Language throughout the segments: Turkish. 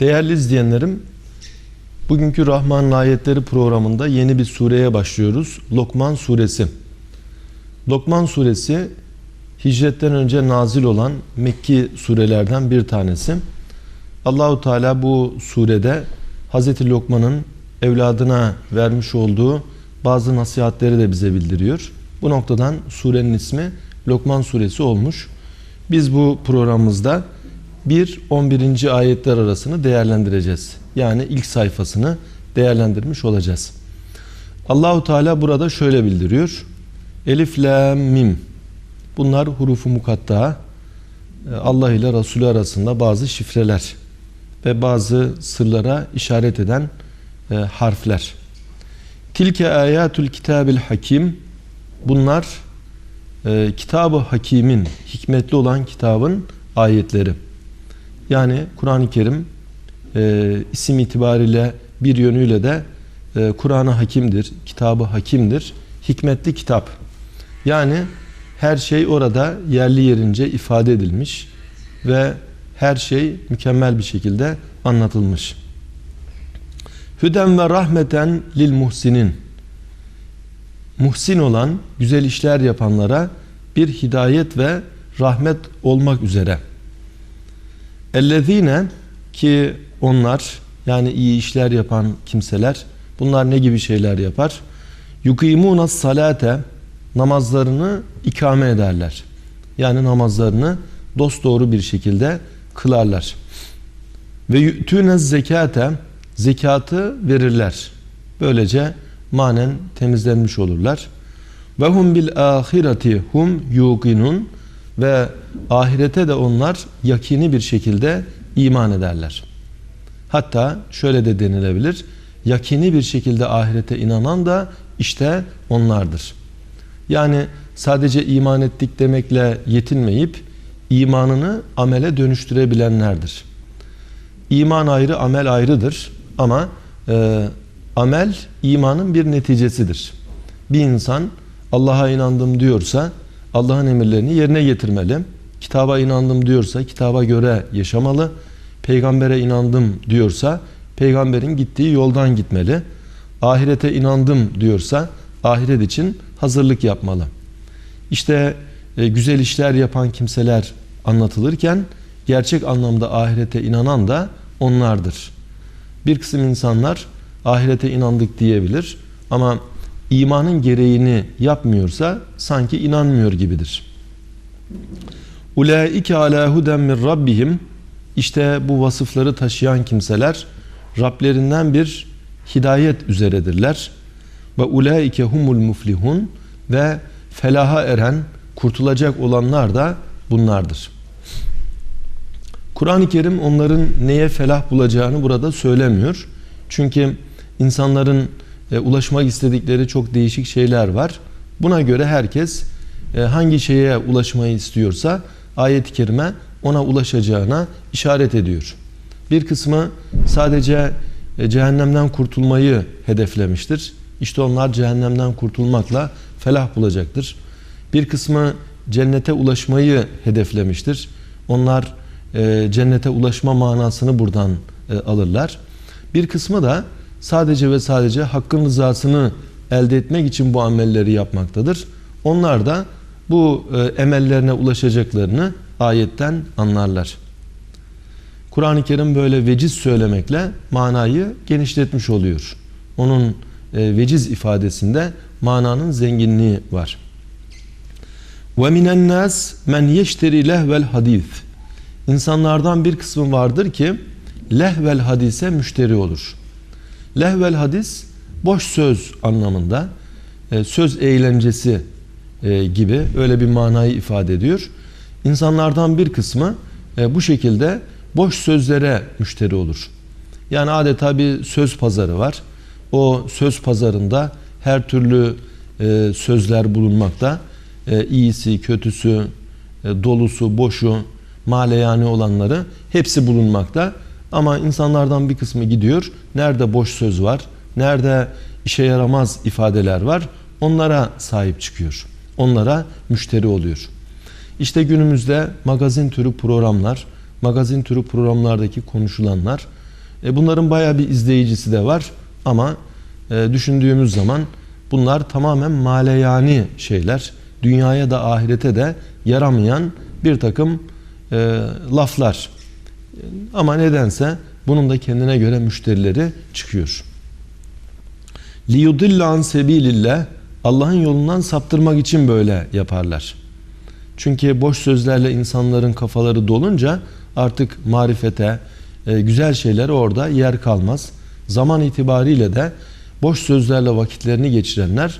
Değerli izleyenlerim, bugünkü Rahman Ayetleri programında yeni bir sureye başlıyoruz. Lokman suresi. Lokman suresi hicretten önce nazil olan Mekki surelerden bir tanesi. Allahu Teala bu surede Hazreti Lokman'ın evladına vermiş olduğu bazı nasihatleri de bize bildiriyor. Bu noktadan surenin ismi Lokman suresi olmuş. Biz bu programımızda 1-11. ayetler arasını değerlendireceğiz. Yani ilk sayfasını değerlendirmiş olacağız. Allahu Teala burada şöyle bildiriyor. Elif, la, mim. Bunlar hurufu mukatta. Allah ile Resulü arasında bazı şifreler ve bazı sırlara işaret eden e, harfler. Tilke ayatul kitabil hakim. Bunlar e, kitabı hakimin, hikmetli olan kitabın ayetleri. Yani Kur'an-ı Kerim e, isim itibariyle bir yönüyle de e, Kur'an-ı Hakim'dir, kitabı Hakim'dir, hikmetli kitap. Yani her şey orada yerli yerince ifade edilmiş ve her şey mükemmel bir şekilde anlatılmış. Hüden ve rahmeten lil muhsinin. Muhsin olan, güzel işler yapanlara bir hidayet ve rahmet olmak üzere. Ellezine ki onlar yani iyi işler yapan kimseler bunlar ne gibi şeyler yapar? Yukimuna salate namazlarını ikame ederler. Yani namazlarını dost doğru bir şekilde kılarlar. Ve yütüne zekate zekatı verirler. Böylece manen temizlenmiş olurlar. Ve hum bil ahireti hum yuqinun ve ahirete de onlar yakini bir şekilde iman ederler. Hatta şöyle de denilebilir. Yakini bir şekilde ahirete inanan da işte onlardır. Yani sadece iman ettik demekle yetinmeyip imanını amele dönüştürebilenlerdir. İman ayrı, amel ayrıdır. Ama e, amel imanın bir neticesidir. Bir insan Allah'a inandım diyorsa Allah'ın emirlerini yerine getirmeli. Kitaba inandım diyorsa kitaba göre yaşamalı. Peygambere inandım diyorsa peygamberin gittiği yoldan gitmeli. Ahirete inandım diyorsa ahiret için hazırlık yapmalı. İşte e, güzel işler yapan kimseler anlatılırken gerçek anlamda ahirete inanan da onlardır. Bir kısım insanlar ahirete inandık diyebilir ama imanın gereğini yapmıyorsa sanki inanmıyor gibidir. Ulaike ala huden min rabbihim işte bu vasıfları taşıyan kimseler Rablerinden bir hidayet üzeredirler. Ve ulaike humul muflihun ve felaha eren, kurtulacak olanlar da bunlardır. Kur'an-ı Kerim onların neye felah bulacağını burada söylemiyor. Çünkü insanların e, ulaşmak istedikleri çok değişik şeyler var. Buna göre herkes e, hangi şeye ulaşmayı istiyorsa ayet-i kerime ona ulaşacağına işaret ediyor. Bir kısmı sadece e, cehennemden kurtulmayı hedeflemiştir. İşte onlar cehennemden kurtulmakla felah bulacaktır. Bir kısmı cennete ulaşmayı hedeflemiştir. Onlar cennete ulaşma manasını buradan alırlar. Bir kısmı da sadece ve sadece hakkın rızasını elde etmek için bu amelleri yapmaktadır. Onlar da bu e, emellerine ulaşacaklarını ayetten anlarlar. Kur'an-ı Kerim böyle veciz söylemekle manayı genişletmiş oluyor. Onun e, veciz ifadesinde mananın zenginliği var. Minen nas men yeşteri lehvel hadis. İnsanlardan bir kısmı vardır ki lehvel hadise müşteri olur. Lehvel hadis boş söz anlamında e, söz eğlencesi e, gibi öyle bir manayı ifade ediyor. İnsanlardan bir kısmı e, bu şekilde boş sözlere müşteri olur. Yani adeta bir söz pazarı var. O söz pazarında her türlü sözler bulunmakta. İyisi, kötüsü, dolusu, boşu, maleyani olanları hepsi bulunmakta. Ama insanlardan bir kısmı gidiyor. Nerede boş söz var, nerede işe yaramaz ifadeler var onlara sahip çıkıyor. Onlara müşteri oluyor. İşte günümüzde magazin türü programlar, magazin türü programlardaki konuşulanlar E, bunların bayağı bir izleyicisi de var ama e, düşündüğümüz zaman bunlar tamamen maleyani şeyler. Dünyaya da ahirete de yaramayan bir takım e, laflar. Ama nedense bunun da kendine göre müşterileri çıkıyor. لِيُضِلَّ عَنْ سَب۪يلِ Allah'ın yolundan saptırmak için böyle yaparlar. Çünkü boş sözlerle insanların kafaları dolunca artık marifete, e, güzel şeylere orada yer kalmaz. Zaman itibariyle de boş sözlerle vakitlerini geçirenler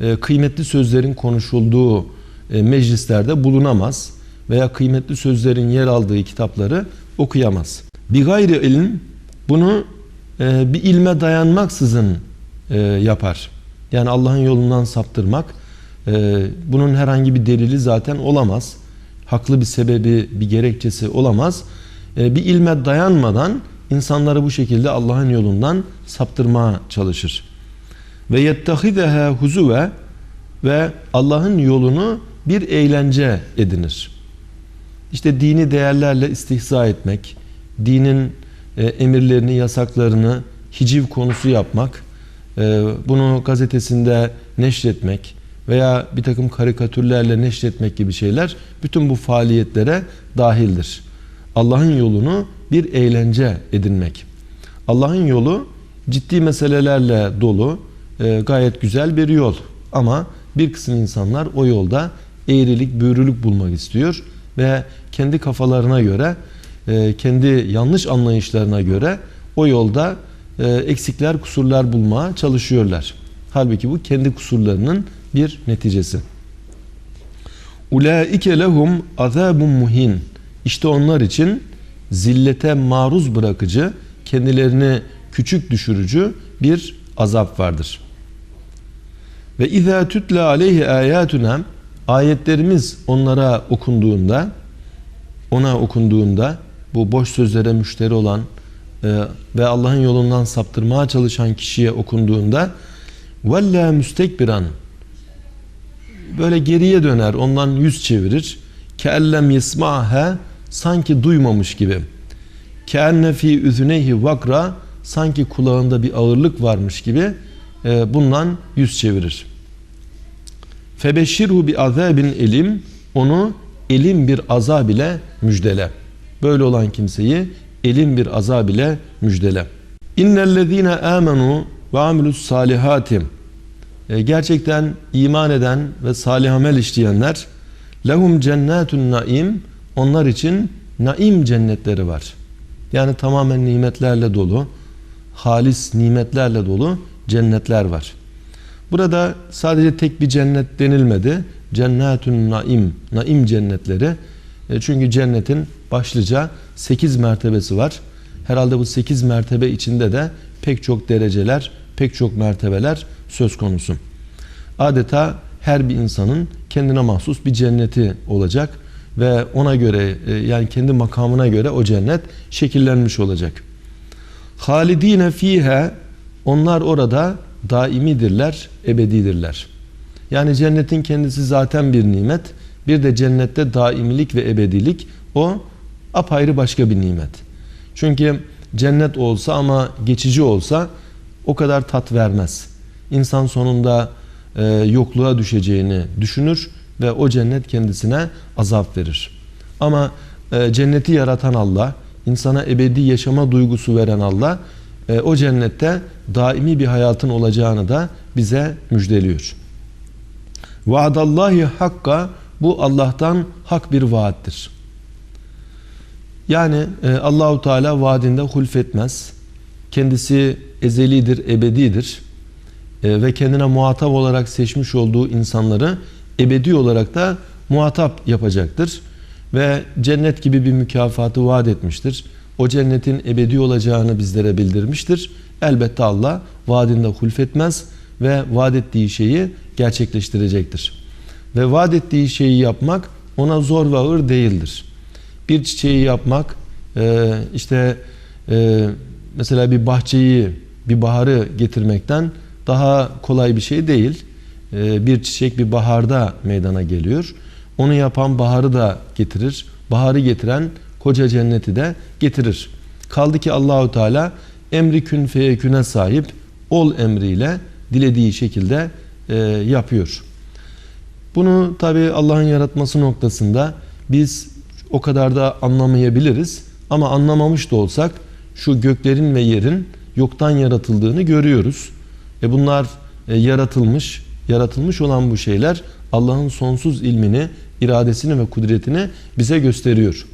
e, kıymetli sözlerin konuşulduğu e, meclislerde bulunamaz veya kıymetli sözlerin yer aldığı kitapları okuyamaz. Bir gayri ilim bunu bir ilme dayanmaksızın yapar. Yani Allah'ın yolundan saptırmak bunun herhangi bir delili zaten olamaz. Haklı bir sebebi, bir gerekçesi olamaz. Bir ilme dayanmadan insanları bu şekilde Allah'ın yolundan saptırmaya çalışır. Ve yettehideha huzuve ve Allah'ın yolunu bir eğlence edinir. İşte dini değerlerle istihza etmek, dinin e, emirlerini, yasaklarını hiciv konusu yapmak, e, bunu gazetesinde neşretmek veya bir takım karikatürlerle neşretmek gibi şeyler bütün bu faaliyetlere dahildir. Allah'ın yolunu bir eğlence edinmek. Allah'ın yolu ciddi meselelerle dolu, e, gayet güzel bir yol. Ama bir kısım insanlar o yolda eğrilik, büğrülük bulmak istiyor ve kendi kafalarına göre, e, kendi yanlış anlayışlarına göre o yolda e, eksikler, kusurlar bulmaya çalışıyorlar. Halbuki bu kendi kusurlarının bir neticesi. Ulaike lehum azabun muhin. İşte onlar için zillete maruz bırakıcı, kendilerini küçük düşürücü bir azap vardır. Ve izâ tütle aleyhi âyâtuna ayetlerimiz onlara okunduğunda ona okunduğunda bu boş sözlere müşteri olan e, ve Allah'ın yolundan saptırmaya çalışan kişiye okunduğunda vella müstekbiran. Böyle geriye döner ondan yüz çevirir. Keellem yesma'ha sanki duymamış gibi. Keenne fi üzüneyhi vakra sanki kulağında bir ağırlık varmış gibi e, bundan yüz çevirir febeşşirhu bi azabin elim onu elim bir azab ile müjdele böyle olan kimseyi elim bir azab ile müjdele innellezine amenu ve amilus salihati e, gerçekten iman eden ve salih amel işleyenler lehum cennetun naim onlar için naim cennetleri var. Yani tamamen nimetlerle dolu, halis nimetlerle dolu cennetler var. Burada sadece tek bir cennet denilmedi. Cennetun naim, naim cennetleri. E, çünkü cennetin başlıca 8 mertebesi var. Herhalde bu 8 mertebe içinde de pek çok dereceler, pek çok mertebeler söz konusu. Adeta her bir insanın kendine mahsus bir cenneti olacak ve ona göre e, yani kendi makamına göre o cennet şekillenmiş olacak. Halidine fiha onlar orada daimidirler, ebedidirler. Yani cennetin kendisi zaten bir nimet. Bir de cennette daimilik ve ebedilik o apayrı başka bir nimet. Çünkü cennet olsa ama geçici olsa o kadar tat vermez. İnsan sonunda e, yokluğa düşeceğini düşünür ve o cennet kendisine azap verir. Ama e, cenneti yaratan Allah, insana ebedi yaşama duygusu veren Allah, e, o cennette daimi bir hayatın olacağını da bize müjdeliyor. Vaadallahi hakka bu Allah'tan hak bir vaattir. Yani e, Allahu Teala vaadinde hulfetmez. Kendisi ezelidir, ebedidir. E, ve kendine muhatap olarak seçmiş olduğu insanları ebedi olarak da muhatap yapacaktır. Ve cennet gibi bir mükafatı vaat etmiştir. O cennetin ebedi olacağını bizlere bildirmiştir. Elbette Allah vaadinde hulfetmez ve vaat ettiği şeyi gerçekleştirecektir. Ve vaat ettiği şeyi yapmak ona zor ve ağır değildir. Bir çiçeği yapmak, e, işte e, mesela bir bahçeyi, bir baharı getirmekten daha kolay bir şey değil. E, bir çiçek bir baharda meydana geliyor. Onu yapan baharı da getirir. Baharı getiren koca cenneti de getirir. Kaldı ki Allahu Teala emri kün feyeküne sahip ol emriyle dilediği şekilde e, yapıyor. Bunu tabi Allah'ın yaratması noktasında biz o kadar da anlamayabiliriz. Ama anlamamış da olsak şu göklerin ve yerin yoktan yaratıldığını görüyoruz. E bunlar e, yaratılmış, yaratılmış olan bu şeyler Allah'ın sonsuz ilmini, iradesini ve kudretini bize gösteriyor.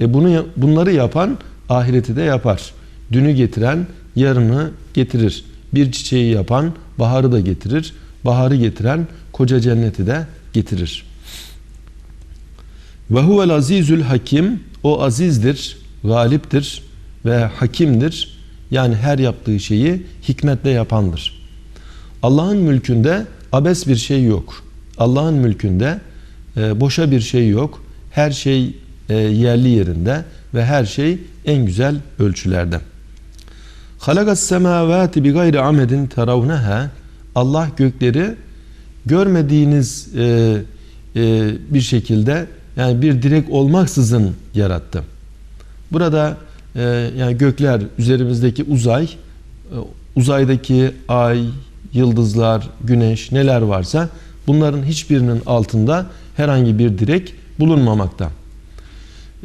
E bunu bunları yapan ahireti de yapar. Dünü getiren yarını getirir. Bir çiçeği yapan baharı da getirir. Baharı getiren koca cenneti de getirir. Ve huvel azizül hakim o azizdir, galiptir ve hakimdir. Yani her yaptığı şeyi hikmetle yapandır. Allah'ın mülkünde abes bir şey yok. Allah'ın mülkünde e, boşa bir şey yok. Her şey e, yerli yerinde ve her şey en güzel ölçülerde. Halakas semavati bi gayri amedin teravneha Allah gökleri görmediğiniz e, e, bir şekilde yani bir direk olmaksızın yarattı. Burada e, yani gökler üzerimizdeki uzay, e, uzaydaki ay, yıldızlar, güneş neler varsa bunların hiçbirinin altında herhangi bir direk bulunmamakta.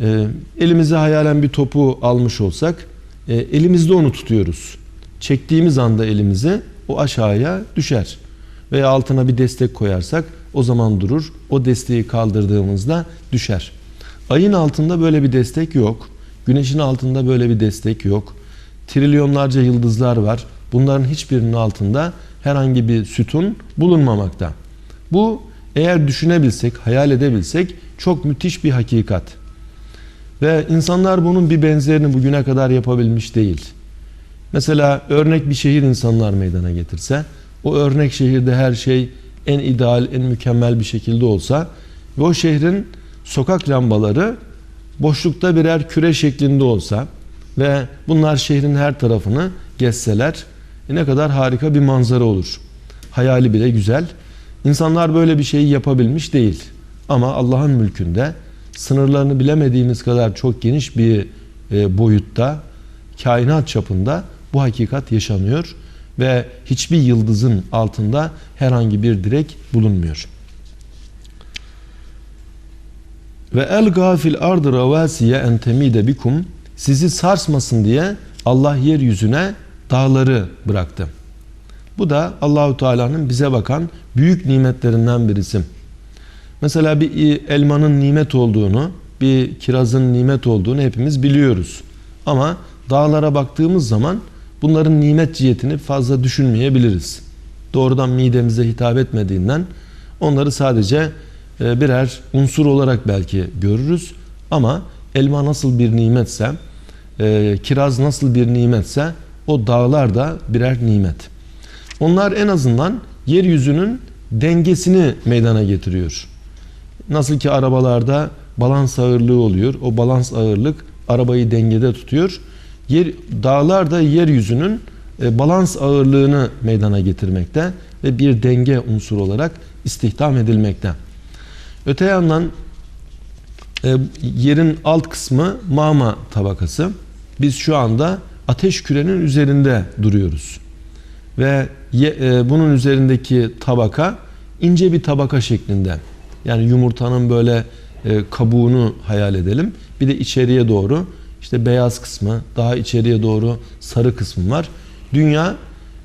E, elimize hayalen bir topu almış olsak e, elimizde onu tutuyoruz. Çektiğimiz anda elimizi o aşağıya düşer. Veya altına bir destek koyarsak o zaman durur. O desteği kaldırdığımızda düşer. Ayın altında böyle bir destek yok. Güneşin altında böyle bir destek yok. Trilyonlarca yıldızlar var. Bunların hiçbirinin altında herhangi bir sütun bulunmamakta. Bu eğer düşünebilsek, hayal edebilsek çok müthiş bir hakikat. Ve insanlar bunun bir benzerini bugüne kadar yapabilmiş değil. Mesela örnek bir şehir insanlar meydana getirse, o örnek şehirde her şey en ideal, en mükemmel bir şekilde olsa ve o şehrin sokak lambaları boşlukta birer küre şeklinde olsa ve bunlar şehrin her tarafını gezseler e ne kadar harika bir manzara olur. Hayali bile güzel. İnsanlar böyle bir şeyi yapabilmiş değil. Ama Allah'ın mülkünde sınırlarını bilemediğimiz kadar çok geniş bir e, boyutta, kainat çapında bu hakikat yaşanıyor ve hiçbir yıldızın altında herhangi bir direk bulunmuyor. Ve el gafil ardı ravasiye en temide bikum sizi sarsmasın diye Allah yeryüzüne dağları bıraktı. Bu da Allahu Teala'nın bize bakan büyük nimetlerinden birisi. Mesela bir elmanın nimet olduğunu, bir kirazın nimet olduğunu hepimiz biliyoruz. Ama dağlara baktığımız zaman bunların nimet cihetini fazla düşünmeyebiliriz. Doğrudan midemize hitap etmediğinden onları sadece e, birer unsur olarak belki görürüz. Ama elma nasıl bir nimetse, e, kiraz nasıl bir nimetse o dağlar da birer nimet. Onlar en azından yeryüzünün dengesini meydana getiriyor. Nasıl ki arabalarda balans ağırlığı oluyor. O balans ağırlık arabayı dengede tutuyor. Yer, dağlar da yeryüzünün e, balans ağırlığını meydana getirmekte ve bir denge unsuru olarak istihdam edilmekte. Öte yandan e, yerin alt kısmı mağma tabakası. Biz şu anda ateş kürenin üzerinde duruyoruz. Ve ye, e, bunun üzerindeki tabaka ince bir tabaka şeklinde. Yani yumurtanın böyle e, kabuğunu hayal edelim. Bir de içeriye doğru işte beyaz kısmı, daha içeriye doğru sarı kısmı var. Dünya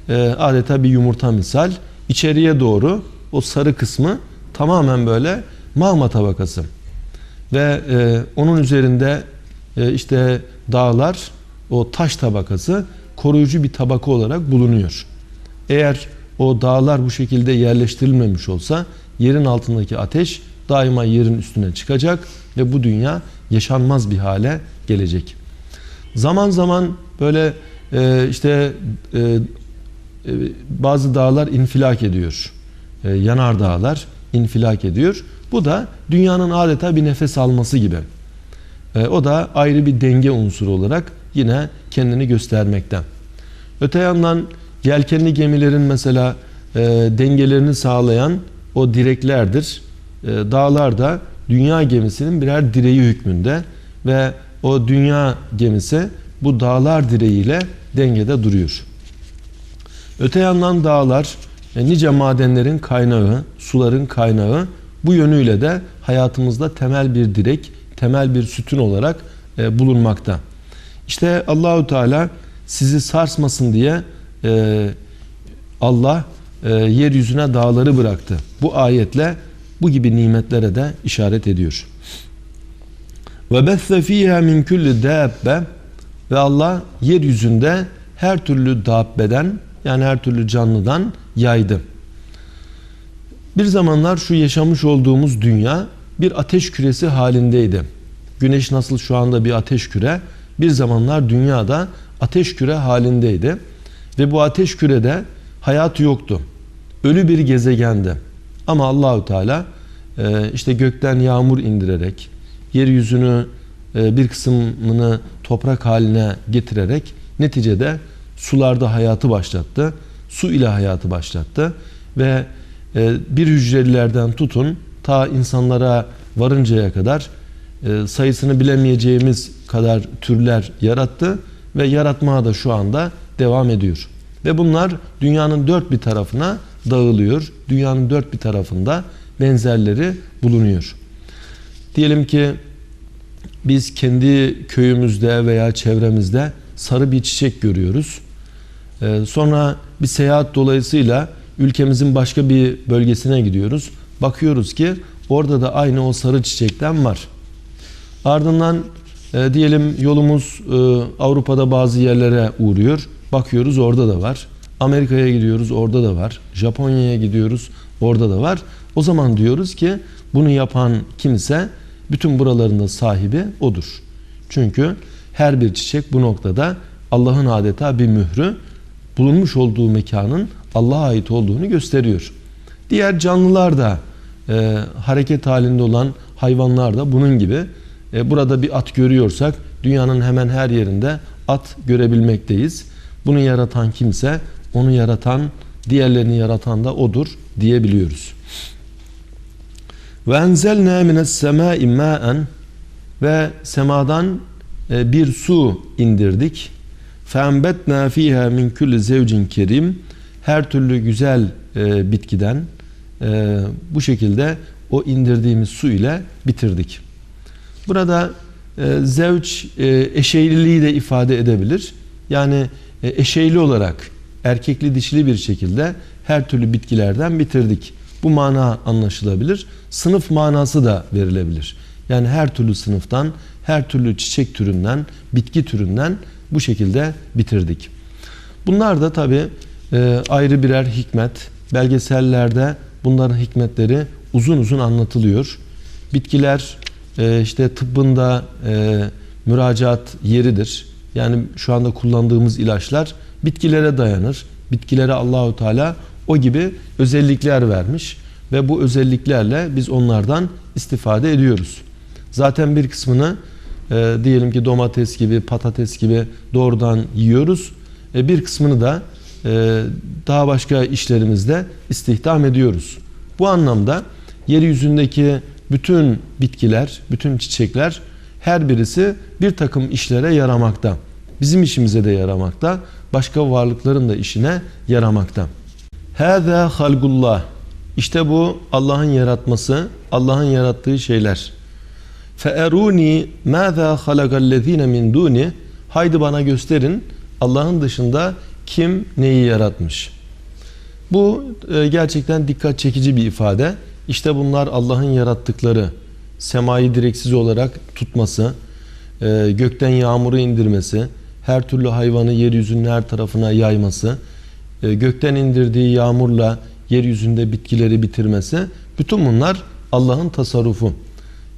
e, adeta bir yumurta misal. İçeriye doğru o sarı kısmı tamamen böyle magma tabakası. Ve e, onun üzerinde e, işte dağlar, o taş tabakası koruyucu bir tabaka olarak bulunuyor. Eğer o dağlar bu şekilde yerleştirilmemiş olsa yerin altındaki ateş daima yerin üstüne çıkacak ve bu dünya yaşanmaz bir hale gelecek. Zaman zaman böyle e, işte e, e, bazı dağlar infilak ediyor. E, yanar dağlar infilak ediyor. Bu da dünyanın adeta bir nefes alması gibi. E, o da ayrı bir denge unsuru olarak yine kendini göstermekte. Öte yandan yelkenli gemilerin mesela e, dengelerini sağlayan o direklerdir. E, dağlar da dünya gemisinin birer direği hükmünde ve o dünya gemisi bu dağlar direğiyle dengede duruyor. Öte yandan dağlar e, nice madenlerin kaynağı, suların kaynağı bu yönüyle de hayatımızda temel bir direk, temel bir sütun olarak e, bulunmakta. İşte Allahu Teala sizi sarsmasın diye e, Allah e, yeryüzüne dağları bıraktı. Bu ayetle bu gibi nimetlere de işaret ediyor. Ve besse fiha min kulli dabbe ve Allah yeryüzünde her türlü dabbeden yani her türlü canlıdan yaydı. Bir zamanlar şu yaşamış olduğumuz dünya bir ateş küresi halindeydi. Güneş nasıl şu anda bir ateş küre, bir zamanlar dünyada ateş küre halindeydi. Ve bu ateş kürede hayat yoktu. Ölü bir gezegende. Ama Allahü Teala e, işte gökten yağmur indirerek, yeryüzünü e, bir kısmını toprak haline getirerek neticede sularda hayatı başlattı. Su ile hayatı başlattı ve e, bir hücrelilerden tutun ta insanlara varıncaya kadar sayısını bilemeyeceğimiz kadar türler yarattı ve yaratmaya da şu anda devam ediyor. Ve bunlar dünyanın dört bir tarafına dağılıyor. Dünyanın dört bir tarafında benzerleri bulunuyor. Diyelim ki biz kendi köyümüzde veya çevremizde sarı bir çiçek görüyoruz. Ee, sonra bir seyahat dolayısıyla ülkemizin başka bir bölgesine gidiyoruz. Bakıyoruz ki orada da aynı o sarı çiçekten var. Ardından e, diyelim yolumuz e, Avrupa'da bazı yerlere uğruyor. Bakıyoruz orada da var. Amerika'ya gidiyoruz orada da var. Japonya'ya gidiyoruz orada da var. O zaman diyoruz ki bunu yapan kimse bütün buraların da sahibi odur. Çünkü her bir çiçek bu noktada Allah'ın adeta bir mührü bulunmuş olduğu mekanın Allah'a ait olduğunu gösteriyor. Diğer canlılar da e, hareket halinde olan hayvanlar da bunun gibi. E, burada bir at görüyorsak dünyanın hemen her yerinde at görebilmekteyiz. Bunu yaratan kimse, onu yaratan, diğerlerini yaratan da odur diyebiliyoruz. Ve enzelna mines semai ma'en ve semadan e, bir su indirdik. Fembetna fiha min kulli zevcin kerim. Her türlü güzel e, bitkiden e, bu şekilde o indirdiğimiz su ile bitirdik. Burada zevç eşeğliliği de ifade edebilir. Yani eşeyli olarak erkekli dişili bir şekilde her türlü bitkilerden bitirdik. Bu mana anlaşılabilir. Sınıf manası da verilebilir. Yani her türlü sınıftan, her türlü çiçek türünden, bitki türünden bu şekilde bitirdik. Bunlar da tabi e, ayrı birer hikmet. Belgesellerde bunların hikmetleri uzun uzun anlatılıyor. Bitkiler e, işte tıbbında e, müracaat yeridir. Yani şu anda kullandığımız ilaçlar bitkilere dayanır. Bitkilere Allahu Teala o gibi özellikler vermiş ve bu özelliklerle biz onlardan istifade ediyoruz. Zaten bir kısmını e, diyelim ki domates gibi, patates gibi doğrudan yiyoruz. E, bir kısmını da e, daha başka işlerimizde istihdam ediyoruz. Bu anlamda yeryüzündeki bütün bitkiler, bütün çiçekler her birisi bir takım işlere yaramakta. Bizim işimize de yaramakta, başka varlıkların da işine yaramakta. Hâzâ halgullah. İşte bu Allah'ın yaratması, Allah'ın yarattığı şeyler. Fe'eruni mâzâ halagallezîne min dûni. Haydi bana gösterin Allah'ın dışında kim neyi yaratmış. Bu e, gerçekten dikkat çekici bir ifade. İşte bunlar Allah'ın yarattıkları. Semayı direksiz olarak tutması, e, gökten yağmuru indirmesi, her türlü hayvanı yeryüzünün her tarafına yayması, e, gökten indirdiği yağmurla yeryüzünde bitkileri bitirmesi, bütün bunlar Allah'ın tasarrufu.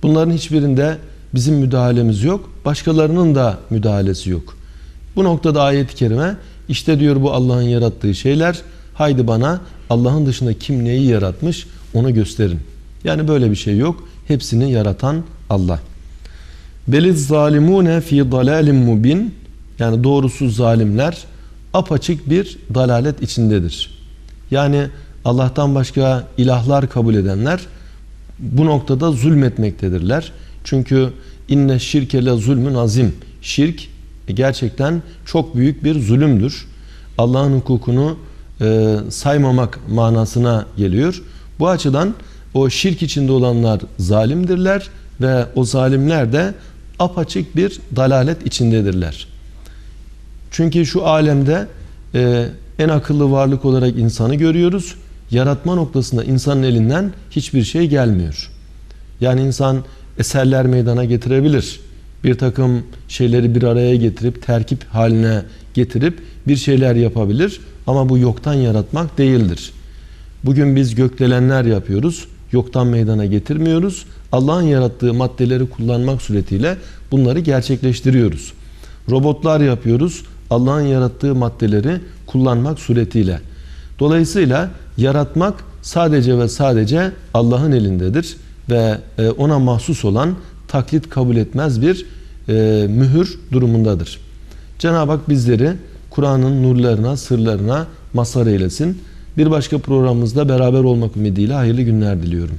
Bunların hiçbirinde bizim müdahalemiz yok, başkalarının da müdahalesi yok. Bu noktada ayet-i kerime işte diyor bu Allah'ın yarattığı şeyler, haydi bana Allah'ın dışında kim neyi yaratmış onu gösterin. Yani böyle bir şey yok. Hepsini yaratan Allah. Beliz zalimune fi dalalin mubin yani doğrusu zalimler apaçık bir dalalet içindedir. Yani Allah'tan başka ilahlar kabul edenler bu noktada zulmetmektedirler. Çünkü inne şirke zulmün azim. Şirk gerçekten çok büyük bir zulümdür. Allah'ın hukukunu e, saymamak manasına geliyor. Bu açıdan o şirk içinde olanlar zalimdirler ve o zalimler de apaçık bir dalalet içindedirler. Çünkü şu alemde e, en akıllı varlık olarak insanı görüyoruz. Yaratma noktasında insanın elinden hiçbir şey gelmiyor. Yani insan eserler meydana getirebilir. Bir takım şeyleri bir araya getirip terkip haline getirip bir şeyler yapabilir. Ama bu yoktan yaratmak değildir. Bugün biz gökdelenler yapıyoruz. Yoktan meydana getirmiyoruz. Allah'ın yarattığı maddeleri kullanmak suretiyle bunları gerçekleştiriyoruz. Robotlar yapıyoruz. Allah'ın yarattığı maddeleri kullanmak suretiyle. Dolayısıyla yaratmak sadece ve sadece Allah'ın elindedir ve e, ona mahsus olan taklit kabul etmez bir e, mühür durumundadır. Cenab-ı Hak bizleri Kur'an'ın nurlarına, sırlarına mazhar eylesin. Bir başka programımızda beraber olmak ümidiyle hayırlı günler diliyorum.